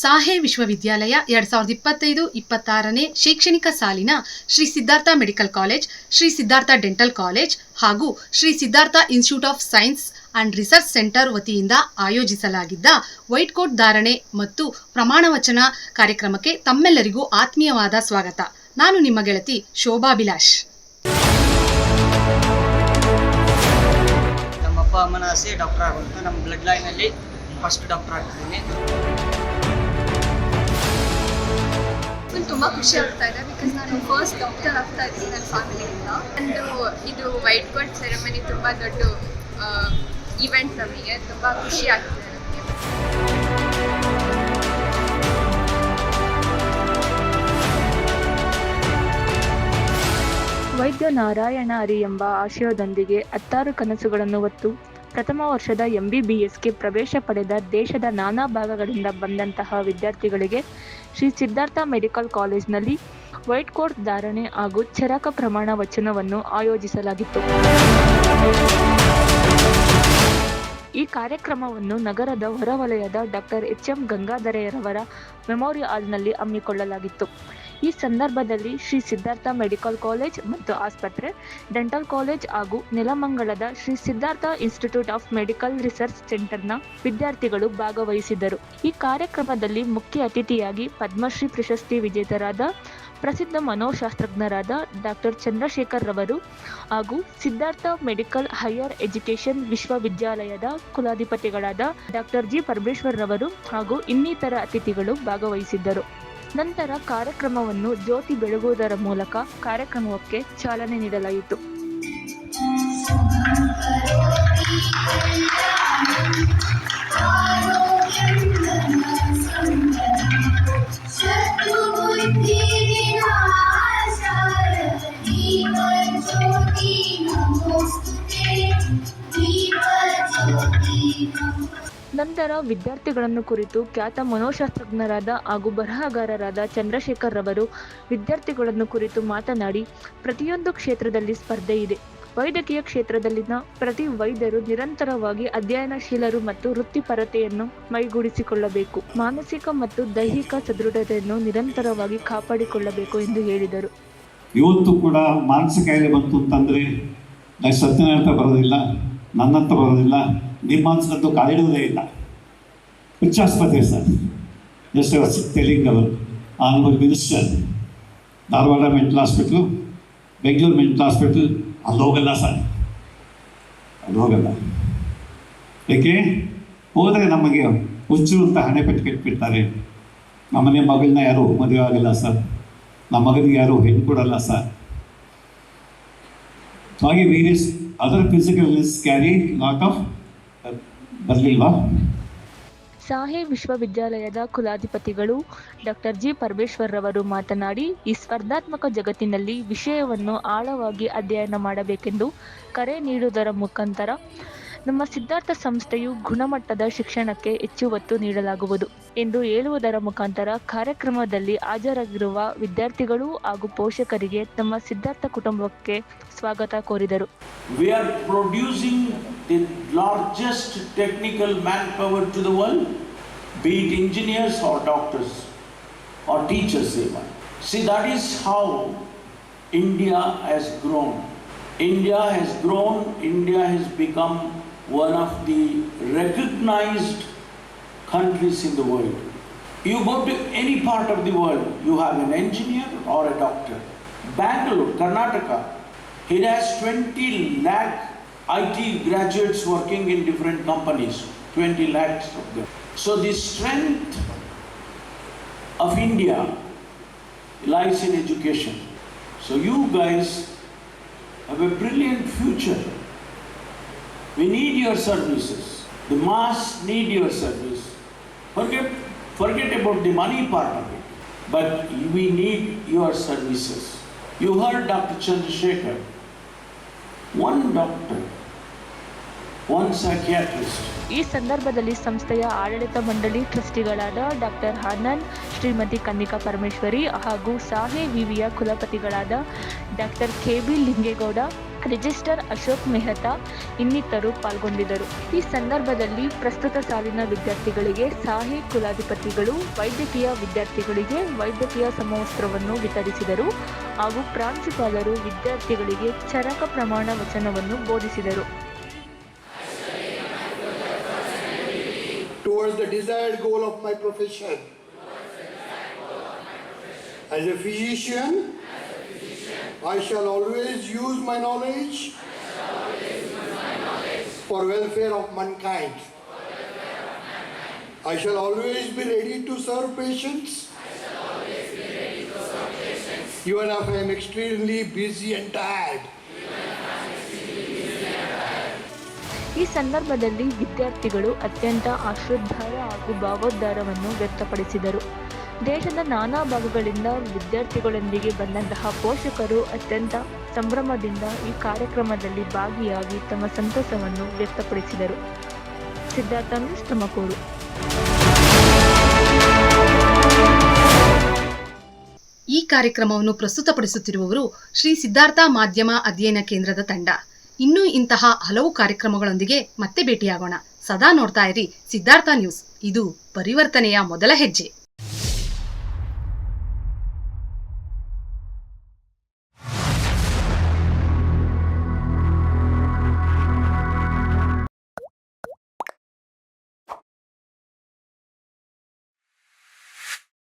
ಸಾಹೆ ವಿಶ್ವವಿದ್ಯಾಲಯ ಎರಡ್ ಸಾವಿರದ ಇಪ್ಪತ್ತೈದು, ಇಪ್ಪತ್ತಾರನೇ ಶೈಕ್ಷಣಿಕ ಸಾಲಿನ Shri Siddhartha medical college, Shri Siddhartha dental college ಹಾಗೂ Shri Siddhartha institute of science and research centre ವತಿಯಿಂದ ಆಯೋಜಿಸಲಾಗಿದ್ದ ವೈಟ್ ಕೋಟ್ ಧಾರಣೆ ಮತ್ತು ಪ್ರಮಾಣ ವಚನ ಕಾರ್ಯಕ್ರಮಕ್ಕೆ ತಮ್ಮೆಲ್ಲರಿಗೂ ಆತ್ಮೀಯವಾದ ಸ್ವಾಗತ. ನಾನು ನಿಮ್ಮ ಗೆಳತಿ ಶೋಭಾಭಿಲಾಷ್ ಅಪ್ಪ ಅಮ್ಮನ ಆಸೆ ಡಾಕ್ಟರ್ ಆಗುವಂತ ನಮ್ಮ ಬ್ಲಡ್ ಲೈನಲ್ಲಿ ಫಸ್ಟ್ ಡಾಕ್ಟರ್ ಆಗ್ತಿದ್ದೀನಿ ಫುಲ್ ತುಂಬ ಖುಷಿ ಆಗ್ತಾ ಇದೆ ಬಿಕಾಸ್ ನಾನು ಫಸ್ಟ್ ಡಾಕ್ಟರ್ ಆಗ್ತಾ ಇದ್ದೀನಿ ನನ್ನ ಫ್ಯಾಮಿಲಿಯಿಂದ ಒಂದು ಇದು ವೈಟ್ ಕೋಟ್ ಸೆರೆಮನಿ ತುಂಬ ದೊಡ್ಡ ಇವೆಂಟ್ ನಮಗೆ. ತುಂಬ ಖುಷಿ ಆಗ್ತಿದೆ ವೈದ್ಯ ನಾರಾಯಣ ಹರಿ ಎಂಬ ಆಶಯದೊಂದಿಗೆ ಹತ್ತಾರು ಕನಸುಗಳನ್ನು ಹೊತ್ತು ಪ್ರಥಮ ವರ್ಷದ ಎಂಬಿಬಿಎಸ್ಗೆ ಪ್ರವೇಶ ಪಡೆದ ದೇಶದ ನಾನಾ ಭಾಗಗಳಿಂದ ಬಂದಂತಹ ವಿದ್ಯಾರ್ಥಿಗಳಿಗೆ ಶ್ರೀ ಸಿದ್ಧಾರ್ಥ ಮೆಡಿಕಲ್ ಕಾಲೇಜಿನಲ್ಲಿ ವೈಟ್ ಕೋಟ್ ಧಾರಣೆ ಹಾಗೂ ಚರಕ ಪ್ರಮಾಣ ವಚನವನ್ನು ಆಯೋಜಿಸಲಾಗಿತ್ತು. ಈ ಕಾರ್ಯಕ್ರಮವನ್ನು ನಗರದ ಹೊರವಲಯದ ಡಾಕ್ಟರ್ ಎಚ್ ಎಂ ಗಂಗಾಧರೆಯರವರ ಮೆಮೋರಿ ಹಾಲ್ನಲ್ಲಿ ಹಮ್ಮಿಕೊಳ್ಳಲಾಗಿತ್ತು. ಈ ಸಂದರ್ಭದಲ್ಲಿ ಶ್ರೀ ಸಿದ್ಧಾರ್ಥ ಮೆಡಿಕಲ್ ಕಾಲೇಜ್ ಮತ್ತು ಆಸ್ಪತ್ರೆ, ಡೆಂಟಲ್ ಕಾಲೇಜ್ ಹಾಗೂ ನೆಲಮಂಗಲದ Shri Siddhartha institute of medical research ಸೆಂಟರ್ನ ವಿದ್ಯಾರ್ಥಿಗಳು ಭಾಗವಹಿಸಿದರು. ಈ ಕಾರ್ಯಕ್ರಮದಲ್ಲಿ ಮುಖ್ಯ ಅತಿಥಿಯಾಗಿ ಪದ್ಮಶ್ರೀ ಪ್ರಶಸ್ತಿ ವಿಜೇತರಾದ ಪ್ರಸಿದ್ಧ ಮನೋಶಾಸ್ತ್ರಜ್ಞರಾದ ಡಾಕ್ಟರ್ ಚಂದ್ರಶೇಖರ್ ರವರು ಹಾಗೂ ಸಿದ್ಧಾರ್ಥ ಮೆಡಿಕಲ್ ಹೈಯರ್ ಎಜುಕೇಷನ್ ವಿಶ್ವವಿದ್ಯಾಲಯದ ಕುಲಾಧಿಪತಿಗಳಾದ ಡಾಕ್ಟರ್ ಜಿ ಪರಮೇಶ್ವರ್ ರವರು ಹಾಗೂ ಇನ್ನಿತರ ಅತಿಥಿಗಳು ಭಾಗವಹಿಸಿದ್ದರು. ನಂತರ ಕಾರ್ಯಕ್ರಮವನ್ನು ಜ್ಯೋತಿ ಬೆಳಗುವುದರ ಮೂಲಕ ಕಾರ್ಯಕ್ರಮಕ್ಕೆ ಚಾಲನೆ ನೀಡಲಾಯಿತು. ನಂತರ ವಿದ್ಯಾರ್ಥಿಗಳನ್ನು ಕುರಿತು ಖ್ಯಾತ ಮನೋಶಾಸ್ತ್ರಜ್ಞರಾದ ಹಾಗೂ ಬರಹಗಾರರಾದ ಚಂದ್ರಶೇಖರ್ ರವರು ವಿದ್ಯಾರ್ಥಿಗಳನ್ನು ಕುರಿತು ಮಾತನಾಡಿ, ಪ್ರತಿಯೊಂದು ಕ್ಷೇತ್ರದಲ್ಲಿ ಸ್ಪರ್ಧೆ ಇದೆ. ವೈದ್ಯಕೀಯ ಕ್ಷೇತ್ರದಲ್ಲಿನ ಪ್ರತಿ ವೈದ್ಯರು ನಿರಂತರವಾಗಿ ಅಧ್ಯಯನಶೀಲರು ಮತ್ತು ವೃತ್ತಿಪರತೆಯನ್ನು ಮೈಗೂಡಿಸಿಕೊಳ್ಳಬೇಕು. ಮಾನಸಿಕ ಮತ್ತು ದೈಹಿಕ ಸದೃಢತೆಯನ್ನು ನಿರಂತರವಾಗಿ ಕಾಪಾಡಿಕೊಳ್ಳಬೇಕು ಎಂದು ಹೇಳಿದರು. ಇವತ್ತು ಕೂಡ ಮಾನಸಿಕ ಬಂತು ಅಂತಂದ್ರೆ ಸತ್ಯನಾರಾಯಣ ಬರೋದಿಲ್ಲ ನನ್ನಂತ ಬರೋದಿಲ್ಲ. ನಿಮ್ಮ ಮನಸ್ಸಂತೂ ಕಾಲಿಡುವುದೇ ಇಲ್ಲ. ಹುಚ್ಚ ಆಸ್ಪತ್ರೆ ಸರ್ ಜಸ್ಟ್ ವಾಸ್ ಟೆಲಿಂಗ್ ಅವರು honourable minister Dharwad mental hospital Bengaluru mental hospital ಅಲ್ಲಿ ಹೋಗಲ್ಲ ಸರ್. ಅಲ್ಲಿ ಹೋಗಲ್ಲ. ಏಕೆ ಹೋದರೆ ನಮಗೆ ಹುಚ್ಚು ಹಣೆ ಪೆಟ್ಟು ಕಟ್ಬಿಡ್ತಾರೆ ನಮ್ಮನೆ ಮಗಳನ್ನ ಯಾರು ಮದುವೆ ಆಗಲ್ಲ ಸರ್. ನಮ್ಮ ಮಗನಿಗೆ ಯಾರು ಹೆಣ್ಣು ಕೊಡಲ್ಲ ಸರ್. ಹಾಗೆ various other physical carry lot of ಬರಲಿಲ್ವಾ? SAHE ವಿಶ್ವವಿದ್ಯಾಲಯದ ಕುಲಾಧಿಪತಿಗಳು ಡಾಕ್ಟರ್ ಜಿ ಪರಮೇಶ್ವರ್ ರವರು ಮಾತನಾಡಿ ಈ ಸ್ಪರ್ಧಾತ್ಮಕ ಜಗತ್ತಿನಲ್ಲಿ ವಿಷಯವನ್ನು ಆಳವಾಗಿ ಅಧ್ಯಯನ ಮಾಡಬೇಕೆಂದು ಕರೆ ನೀಡುವುದರ ಮುಖಾಂತರ ನಮ್ಮ ಸಿದ್ಧಾರ್ಥ ಸಂಸ್ಥೆಯು ಗುಣಮಟ್ಟದ ಶಿಕ್ಷಣಕ್ಕೆ ಹೆಚ್ಚು ಒತ್ತು ನೀಡಲಾಗುವುದು ಎಂದು ಹೇಳುವುದರ ಮುಖಾಂತರ ಕಾರ್ಯಕ್ರಮದಲ್ಲಿ ಹಾಜರಾಗಿರುವ ವಿದ್ಯಾರ್ಥಿಗಳು ಹಾಗೂ ಪೋಷಕರಿಗೆ ತಮ್ಮ ಸಿದ್ಧಾರ್ಥ ಕುಟುಂಬಕ್ಕೆ ಸ್ವಾಗತ ಕೋರಿದರು. The largest technical manpower to the world, be it engineers or doctors or teachers even. See, that is how India has grown. India has grown, India has become one of the recognized countries in the world. You go to any part of the world, you have an engineer or a doctor. Bangalore, Karnataka, it has 20 lakh IT graduates working in different companies, 20 lakhs of them. So the strength of India lies in education. So you guys have a brilliant future. We need your services. The mass need your service. Forget, forget about the money part of it. But we need your services. You heard Dr. Chandrasekhar one doctor ಈ ಸಂದರ್ಭದಲ್ಲಿ ಸಂಸ್ಥೆಯ ಆಡಳಿತ ಮಂಡಳಿ ಟ್ರಸ್ಟಿಗಳಾದ doctor Anand Shrimati Kannika Parameshwari ಹಾಗೂ ಸಾಹೆ ವಿವಿಯ ಕುಲಪತಿಗಳಾದ doctor K B Lingegowda register Ashok Mehta ಇನ್ನಿತರು ಪಾಲ್ಗೊಂಡಿದ್ದರು. ಈ ಸಂದರ್ಭದಲ್ಲಿ ಪ್ರಸ್ತುತ ಸಾಲಿನ ವಿದ್ಯಾರ್ಥಿಗಳಿಗೆ ಸಾಹಿ ಕುಲಾಧಿಪತಿಗಳು, ವೈದ್ಯಕೀಯ ವಿದ್ಯಾರ್ಥಿಗಳಿಗೆ ವೈದ್ಯಕೀಯ ಸಮವಸ್ತ್ರವನ್ನು ವಿತರಿಸಿದರು ಹಾಗೂ ಪ್ರಾಂಶುಪಾಲರು ವಿದ್ಯಾರ್ಥಿಗಳಿಗೆ ಚರಕ ಪ್ರಮಾಣ ವಚನವನ್ನು ಬೋಧಿಸಿದರು. Towards the desired goal of my profession. As a physician, I shall always use my knowledge for welfare of mankind. I shall always be ready to serve patients. Even if I am extremely busy and tired. ಈ ಸಂದರ್ಭದಲ್ಲಿ ವಿದ್ಯಾರ್ಥಿಗಳು ಅತ್ಯಂತ ಅಶ್ರದ್ಧಾರ ಹಾಗೂ ಭಾವೋದ್ಧಾರವನ್ನು ವ್ಯಕ್ತಪಡಿಸಿದರು. ದೇಶದ ನಾನಾ ಭಾಗಗಳಿಂದ ವಿದ್ಯಾರ್ಥಿಗಳೊಂದಿಗೆ ಬಂದಂತಹ ಪೋಷಕರು ಅತ್ಯಂತ ಸಂಭ್ರಮದಿಂದ ಈ ಕಾರ್ಯಕ್ರಮದಲ್ಲಿ ಭಾಗಿಯಾಗಿ ತಮ್ಮ ಸಂತಸವನ್ನು ವ್ಯಕ್ತಪಡಿಸಿದರು. ಸಿದ್ಧಾರ್ಥ ನ್ಯೂಸ್ ತುಮಕೂರು. ಈ ಕಾರ್ಯಕ್ರಮವನ್ನು ಪ್ರಸ್ತುತಪಡಿಸುತ್ತಿರುವವರು ಶ್ರೀ ಸಿದ್ಧಾರ್ಥ ಮಾಧ್ಯಮ ಅಧ್ಯಯನ ಕೇಂದ್ರದ ತಂಡ. ಇನ್ನೂ ಇಂತಹ ಹಲವು ಕಾರ್ಯಕ್ರಮಗಳೊಂದಿಗೆ ಮತ್ತೆ ಭೇಟಿಯಾಗೋಣ. ಸದಾ ನೋಡ್ತಾ ಇರಿ ಸಿದ್ಧಾರ್ಥ ನ್ಯೂಸ್. ಇದು ಪರಿವರ್ತನೆಯ ಮೊದಲ ಹೆಜ್ಜೆ.